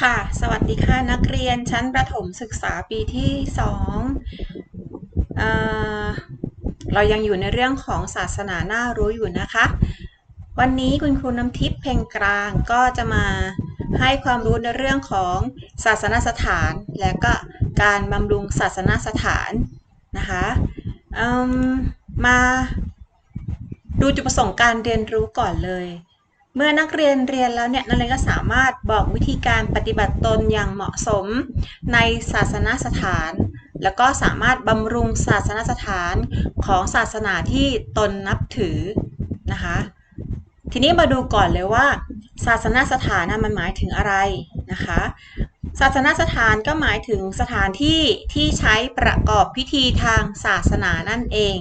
ค่ะ สวัสดีค่ะนักเรียนชั้นประถมศึกษาปีที่สองเอเรายังอยู่ในเรื่องของศาสนาน่ารู้อยู่นะคะ วันนี้คุณครูน้ำทิพย์เพ่งกลางก็จะมาให้ความรู้ในเรื่องของศาสนสถาน และก็การบำรุงศาสนสถานนะคะมมาดูจุดประสงค์การเรียนรู้ก่อนเลย เมื่อนักเรียนเรียนแล้วเนี่ยนักเรียนก็สามารถบอกวิธีการปฏิบัติตนอย่างเหมาะสมในศาสนสถาน แล้วก็สามารถบำรุงศาสนสถานของศาสนาที่ตนนับถือนะคะทีนี้มาดูก่อนเลยว่า ศาสนสถานน่ะมันหมายถึงอะไรนะคะศาสนสถานก็หมายถึงสถานที่ที่ใช้ประกอบพิธีทางศาสนานั่นเอง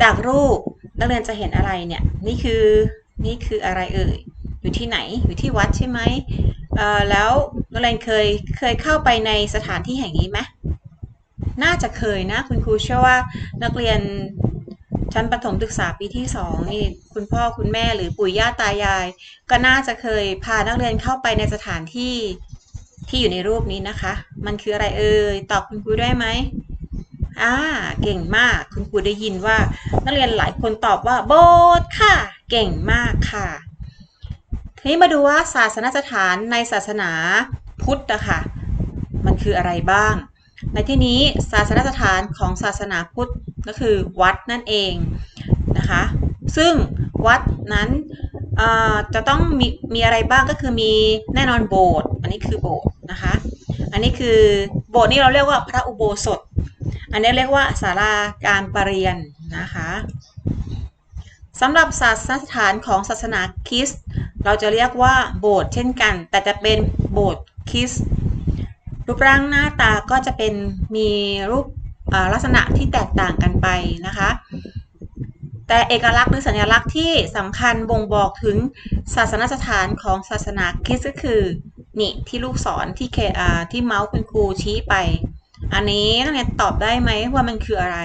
จากรูปนักเรียนจะเห็นอะไรเนี่ยนี่คือ นี่คืออะไรเอ่ย อยู่ที่ไหน อยู่ที่วัดใช่ไหมเอ่อแล้วนักเรียนเคยเคยเข้าไปในสถานที่แห่งนี้ไหมน่าจะเคยนะ คุณครูเชื่อว่านักเรียนชั้นประถมศึกษาปีที่สองนี่คุณพ่อคุณแม่หรือปู่ย่าตายาย ก็น่าจะเคยพานักเรียนเข้าไปในสถานที่ที่อยู่ในรูปนี้นะคะ มันคืออะไรเอ่ยตอบคุณครูได้ไหม อ่า เก่งมาก คุณครูได้ยินว่า นักเรียนหลายคนตอบว่าโบสถ์ค่ะ เก่งมากค่ะ ทีนี้มาดูว่าศาสนสถานในศาสนาพุทธอะค่ะมันคืออะไรบ้าง ในที่นี้ศาสนสถานของศาสนาพุทธก็คือวัดนั่นเองนะคะ ซึ่งวัดนั้นจะต้องมีมีอะไรบ้างก็คือมีแน่นอนโบสถ์อันนี้คือโบสถ์นะคะ อันนี้คือโบสถ์นี่เราเรียกว่าพระอุโบสถ อันนี้เรียกว่าศาลาการประเรียนนะคะสำหรับศาสนสถานของศาสนาคริสต์เราจะเรียกว่าโบสถ์เช่นกัน แต่จะเป็นโบสถ์คริสต์รูปร่างหน้าตาก็จะเป็นมีรูปลักษณะที่แตกต่างกันไปนะคะ แต่เอกลักษณ์หรือสัญลักษณ์ที่สำคัญบ่งบอกถึงศาสนสถานของศาสนาคริสต์ก็คือนี่ที่ลูกศรที่เคที่เมาส์คุณครูชี้ไป อันนี้นักเรียนตอบได้ไหมว่ามันคืออะไร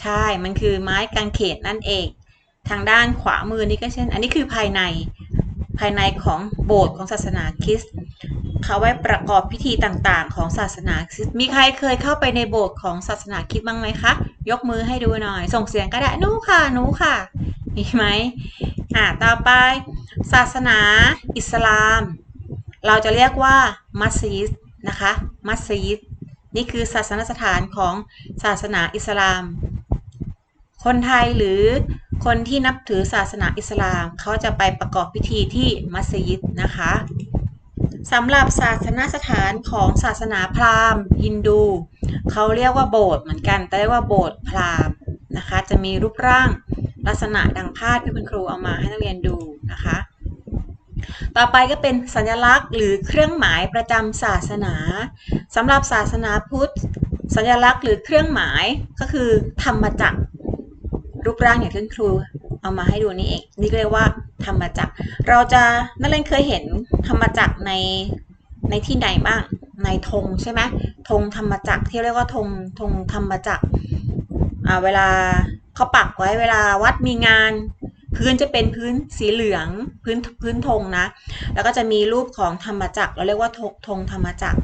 ใช่ มันคือไม้กางเขนนั่นเอง ทางด้านขวามือนี่ก็เช่น อันนี้คือภายใน ภายในของโบสถ์ของศาสนาคริสต์เขาไว้ประกอบพิธีต่างๆ ของศาสนาคริสต์ มีใครเคยเข้าไปในโบสถ์ของศาสนาคริสต์บ้างไหมคะ ยกมือให้ดูหน่อย ส่งเสียงก็ได้หนูค่ะหนูค่ะ มีไหมอ่าต่อไป ศาสนาอิสลาม เราจะเรียกว่ามัสยิดนะคะ มัสยิด นี่คือศาสนสถานของศาสนาอิสลาม คนไทยหรือคนที่นับถือศาสนาอิสลามเขาจะไปประกอบพิธีที่มัสยิดนะคะสำหรับศาสนสถานของศาสนาพราหมณ์ฮินดูเขาเรียกว่าโบสถ์เหมือนกัน แต่เรียกว่าโบสถ์พราหมณ์นะคะ จะมีรูปร่างลักษณะดังภาพที่คุณครูเอามาให้นักเรียนดูนะคะ ต่อไปก็เป็นสัญลักษณ์หรือเครื่องหมายประจำศาสนาสำหรับศาสนาพุทธ สัญลักษณ์หรือเครื่องหมายก็คือธรรมจักรรูปร่างอย่างที่ครูเอามาให้ดูนี่เองนี่เรียกว่าธรรมจักร เราจะนักเรียนเคยเห็นธรรมจักรในในที่ใดบ้างในธงใช่ไหมธงธรรมจักรที่เรียกว่าธงธงธรรมจักรเวลาเขาปักไว้เวลาวัดมีงาน พื้นจะเป็นพื้นสีเหลืองพื้นพื้นธงนะ แล้วก็จะมีรูปของธรรมจักรเราเรียกว่าธงธรรมจักร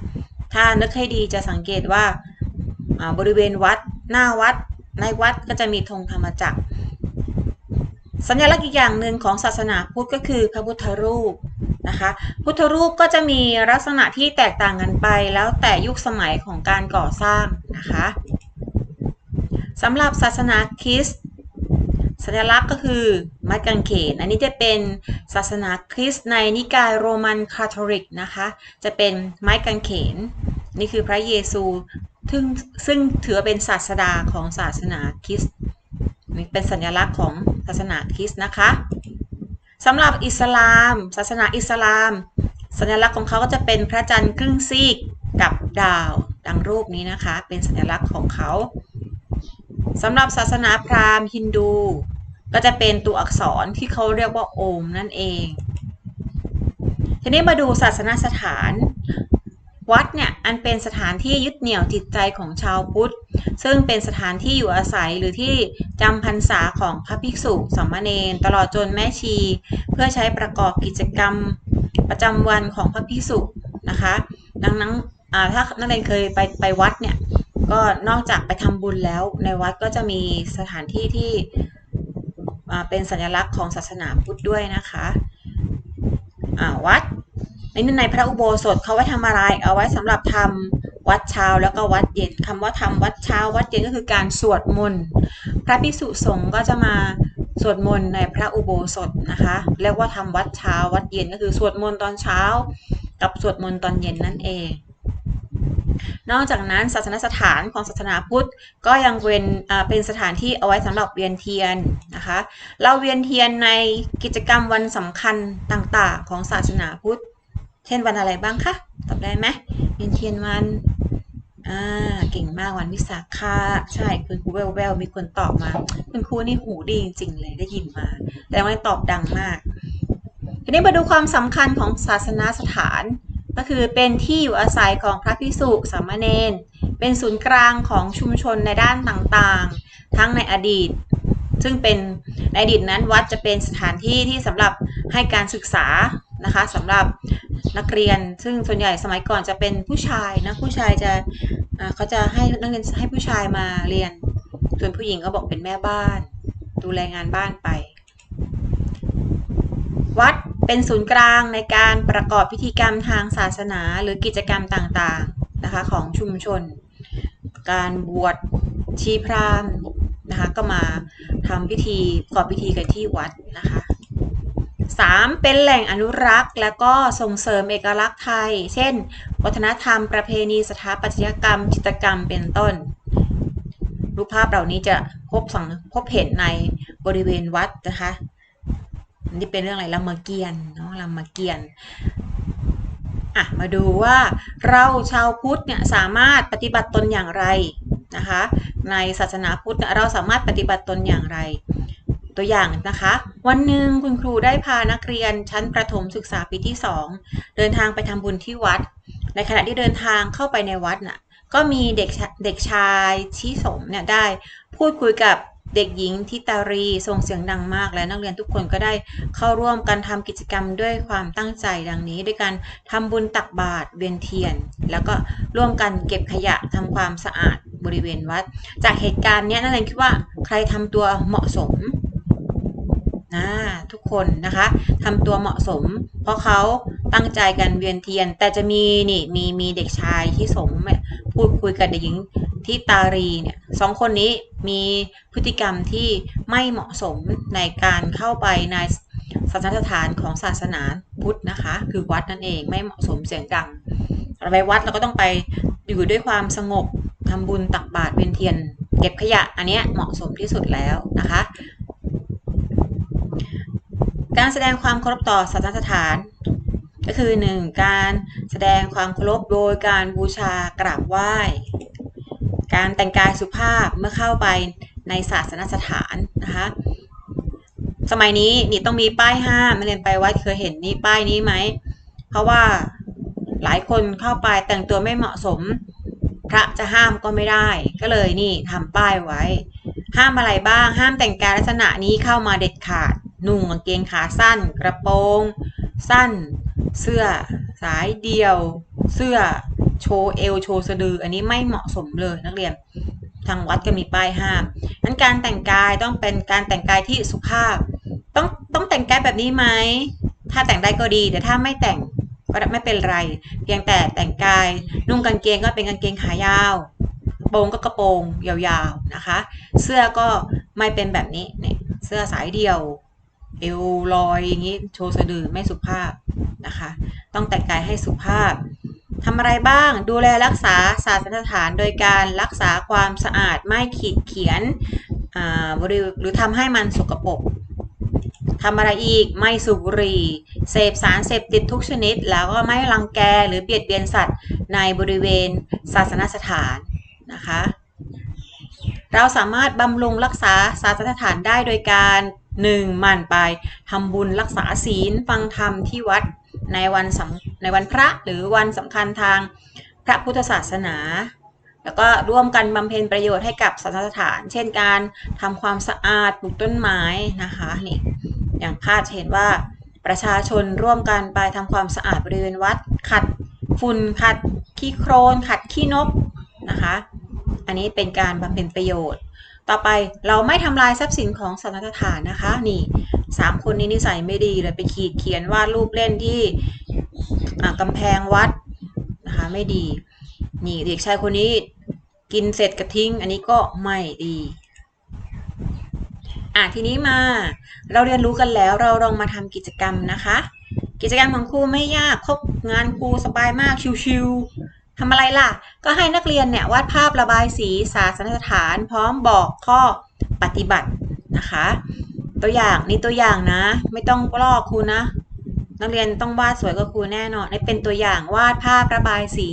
ถ้านึกให้ดีจะสังเกตว่าบริเวณวัดหน้าวัดในวัดก็จะมีธงธรรมจักร สัญลักษณ์อีกอย่างหนึ่งของศาสนาพุทธก็คือพระพุทธรูปนะคะพุทธรูปก็จะมีลักษณะที่แตกต่างกันไป แล้วแต่ยุคสมัยของการก่อสร้างนะคะสำหรับศาสนาคริสต์ สัญลักษณ์ก็คือไม้กางเขน อันนี้จะเป็นศาสนาคริสต์ในนิกายโรมันคาทอลิกนะคะ จะเป็นไม้กางเขน นี่คือพระเยซูซึ่งซึ่งถือเป็นศาสดาของศาสนาคริสต์นี่เป็นสัญลักษณ์ของศาสนาคริสต์นะคะสำหรับอิสลาม ศาสนาอิสลาม สัญลักษณ์ของเขาก็จะเป็นพระจันทร์ครึ่งซีกกับดาวดังรูปนี้นะคะ เป็นสัญลักษณ์ของเขา สำหรับศาสนาพราหมณ์ฮินดู ก็จะเป็นตัวอักษรที่เขาเรียกว่าโอมนั่นเอง ทีนี้มาดูศาสนาสถาน วัดเนี่ยอันเป็นสถานที่ยึดเหนี่ยวจิตใจของชาวพุทธ ซึ่งเป็นสถานที่อยู่อาศัยหรือที่จำพรรษาของพระภิกษุสามเณรตลอดจนแม่ชี เพื่อใช้ประกอบกิจกรรมประจำวันของพระภิกษุนะคะ ดังนั้นถ้านักเรียนเคยไปไปวัดเนี่ย ก็นอกจากไปทำบุญแล้วในวัดก็จะมีสถานที่ที่เป็นสัญลักษณ์ของศาสนาพุทธด้วยนะคะวัดในในพระอุโบสถเขาไว้ทำอะไร เอาไว้สำหรับทำวัดเช้าแล้วก็วัดเย็นคำว่าทำวัดเช้า วัดเย็นก็คือการสวดมนต์พระภิกษุสงฆ์ก็จะมาสวดมนต์ในพระอุโบสถนะคะเรียกว่าทำวัดเช้า วัดเย็นก็คือสวดมนต์ตอนเช้า กับสวดมนต์ตอนเย็นนั่นเอง นอกจากนั้นศาสนสถานของศาสนาพุทธก็ยังเป็นเป็นสถานที่เอาไว้สำหรับเวียนเทียนนะคะ เราเวียนเทียนในกิจกรรมวันสำคัญต่างๆ ของศาสนาพุทธ เช่นวันอะไรบ้างคะตอบได้ไหมเวียนเทียนวันอ่าเก่งมากวันวิสาขะใช่คุณครูแววแววๆมีคนตอบมา คุณครูนี่หูดีจริงๆเลยได้ยินมา แต่ว่าตอบดังมากทีนี้มาดูความสำคัญของศาสนาสถาน ก็คือเป็นที่อยู่อาศัยของพระภิกษุสามเณร เป็นศูนย์กลางของชุมชนในด้านต่างๆ ทั้งในอดีต ซึ่งเป็นในอดีตนั้นวัดจะเป็นสถานที่ที่สำหรับให้การศึกษานะคะสำหรับนักเรียน ซึ่งส่วนใหญ่สมัยก่อนจะเป็นผู้ชายนะผู้ชายจะเขาจะให้นักเรียนให้ผู้ชายมาเรียน ส่วนผู้หญิงก็บอกเป็นแม่บ้าน ดูแลงานบ้านไป วัด เป็นศูนย์กลางในการประกอบพิธีกรรมทางศาสนาหรือกิจกรรมต่างๆนะคะของชุมชน การบวชชีพราหมณ์นะคะก็มาทำพิธีประกอบพิธีกันที่วัดนะคะ 3. เป็นแหล่งอนุรักษ์ และก็ส่งเสริมเอกลักษณ์ไทย เช่น วัฒนธรรมประเพณีสถาปัตยกรรม จิตรกรรมเป็นต้น รูปภาพเหล่านี้จะพบสังพบเห็นในบริเวณวัดนะคะ นี่เป็นเรื่องอะไรลำมเกียรติเนาะลำมเกียรติอะมาดูว่าเราชาวพุทธเนี่ยสามารถปฏิบัติตนอย่างไรนะคะในศาสนาพุทธเราสามารถปฏิบัติตนอย่างไร ตัวอย่างนะคะ วันหนึ่งคุณครูได้พานักเรียนชั้นประถมศึกษาปีที่ 2 เดินทางไปทำบุญที่วัด ในขณะที่เดินทางเข้าไปในวัดน่ะก็มีเด็กชาเด็กชายชิสมเนี่ยได้พูดคุยกับ เด็กหญิงทิตารีส่งเสียงดังมากและนักเรียนทุกคนก็ได้เข้าร่วมกันทำกิจกรรมด้วยความตั้งใจดังนี้ ด้วยการทำบุญตักบาตรเวียนเทียน แล้วก็ร่วมกันเก็บขยะทำความสะอาดบริเวณวัด จากเหตุการณ์นี้นักเรียนคิดว่าใครทำตัวเหมาะสมนะทุกคนนะคะทำตัวเหมาะสม เพราะเขาตั้งใจกันเวียนเทียน แต่จะมีนี่มีมีเด็กชายที่สมพูดคุยกับเด็กหญิง ที่ตารีเนี่ยสองคนนี้มีพฤติกรรมที่ไม่เหมาะสมในการเข้าไปในศานสถานของศาสนาพุทธนะคะ คือวัดนั่นเองไม่เหมาะสมเสียงดังเราไปวัดเราก็ต้องไปอยู่ด้วยความสงบทำบุญตักบาตรเวียนเทียน เก็บขยะอันเนี้ยเหมาะสมที่สุดแล้วนะคะ การแสดงความเคารพต่อศาสนสถาน ก็คือ 1. การแสดงความเคารพโดยการบูชากราบไหว้ การแต่งกายสุภาพเมื่อเข้าไปในศาสนสถานนะคะสมัยนี้นี่ต้องมีป้ายห้ามเรียนไปวัดเคยเห็นนี่ป้ายนี้ไหม เพราะว่าหลายคนเข้าไปแต่งตัวไม่เหมาะสม พระจะห้ามก็ไม่ได้ ก็เลยนี่ทำป้ายไว้ ห้ามอะไรบ้าง ห้ามแต่งกายลักษณะนี้เข้ามาเด็ดขาด นุ่งกางเกงขาสั้น กระโปรง สั้น เสื้อ สายเดียว เสื้อ โชว์เอวโชว์สะดือ อันนี้ไม่เหมาะสมเลยนักเรียน ทางวัดก็มีป้ายห้ามนั้นการแต่งกายต้องเป็นการแต่งกายที่สุภาพ ต้องต้องแต่งกายแบบนี้ไหม ถ้าแต่งได้ก็ดี แต่ถ้าไม่แต่งก็ไม่เป็นไร เพียงแต่แต่งกาย นุ่งกางเกงก็เป็นกางเกงขายาวกระโปรงก็กระโปรงยาวๆนะคะ เสื้อก็ไม่เป็นแบบนี้เนี่ยเสื้อสายเดี่ยว เอวลอยอย่างนี้โชว์สะดือไม่สุภาพนะคะ ต้องแต่งกายให้สุภาพ ทำอะไรบ้าง ดูแลรักษาศาสนสถานโดยการรักษาความสะอาดไม่ขีดเขียนหรือทำให้มันสกปรกทำอะไรอีกไม่สูบบุหรี่เสพสารเสพติดทุกชนิด แล้วก็ไม่รังแกหรือเบียดเบียนสัตว์ในบริเวณศาสนสถานนะคะ เราสามารถบำรุงรักษาศาสนสถานได้โดยการหนึ่งหมั่นไปทำบุญรักษาศีลฟังธรรมที่วัดในวันสำ ในวันพระหรือวันสำคัญทางพระพุทธศาสนา แล้วก็ร่วมกันบำเพ็ญประโยชน์ให้กับศานสถาน เช่นการทำความสะอาดปลูกต้นไม้นะคะนี่อย่างภาพจะเห็นว่าประชาชนร่วมกันไปทำความสะอาดบริเวณวัด ขัดฝุ่นขัดขี้โครนขัดขี้นกนะคะ อันนี้เป็นการบำเพ็ญประโยชน์ ต่อไปเราไม่ทำลายทรัพย์สินของสถานสถานนะคะ นี่สามคนนี้นิสัยไม่ดีเลยไปขีดเขียนวาดรูปเล่นที่อ่าแพงวัดนะคะไม่ดี นี่เด็กชายคนนี้กินเสร็จกระทิ้ง อันนี้ก็ไม่ดีอะทีนี้มาเราเรียนรู้กันแล้วเราลองมาทำกิจกรรมนะคะ กิจกรรมของครูไม่ยากครบงานครูสบายมากชิวๆ ทำอะไรล่ะ ก็ให้นักเรียนเนี่ยวาดภาพระบายสีศาสนสถาน พร้อมบอกข้อปฏิบัตินะคะ ตัวอย่างนี่ตัวอย่างนะ ไม่ต้องลอกครูนะ นักเรียนต้องวาดสวยกว่าครูแน่นอนนี่เป็นตัวอย่างวาดภาพระบายสี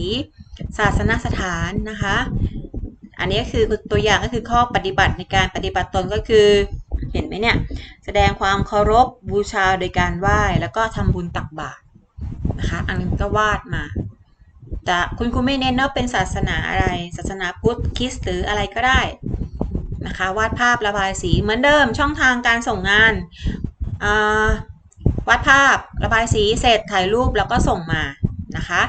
ศาสนสถานนะคะ อันนี้ก็คือตัวอย่างก็คือข้อปฏิบัติในการปฏิบัติตนก็คือเห็นไหมเนี่ยแสดงความเคารพบูชาโดยการไหว้แล้วก็ทำบุญตักบาตรนะคะ อันนี้ก็วาดมา แต่คุณครูไม่เน้นว่าเป็นศาสนาอะไร ศาสนาพุทธคริสต์หรืออะไรก็ได้นะคะวาดภาพระบายสีเหมือนเดิมช่องทางการส่งงานาวาดภาพระบายสีเสร็จถ่ายรูปแล้วก็ส่งมานะคะ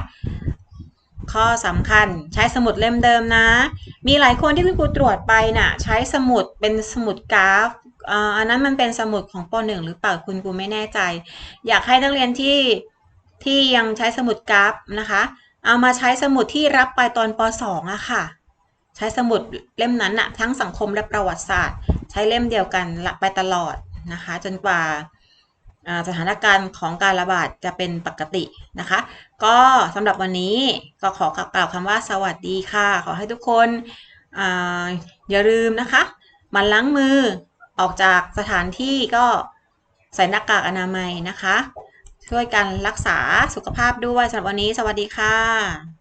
ข้อสำคัญใช้สมุดเล่มเดิมนะ มีหลายคนที่คุณครูตรวจไปน่ะใช้สมุดเป็นสมุดกราฟอันนั้นมันเป็นสมุดของป .1 หรือเปล่าคุณครูไม่แน่ใจ อยากให้นักเรียนที่ที่ยังใช้สมุดกราฟนะคะ เอามาใช้สมุดที่รับไปตอนป .2 อะค่ะ ใช้สมุดเล่มนั้นน่ะทั้งสังคมและประวัติศาสตร์ ใช้เล่มเดียวกันหลักไปตลอดนะคะ จนกว่าสถานการณ์ของการระบาดจะเป็นปกตินะคะ ก็สำหรับวันนี้ก็ขอกล่าวคำว่าสวัสดีค่ะ ขอให้ทุกคนออย่าลืมนะคะมันล้างมือออกจากสถานที่ก็ใส่หน้ากากอนามัยนะคะ ช่วยกันรักษาสุขภาพด้วยสำหรับวันนี้ สวัสดีค่ะ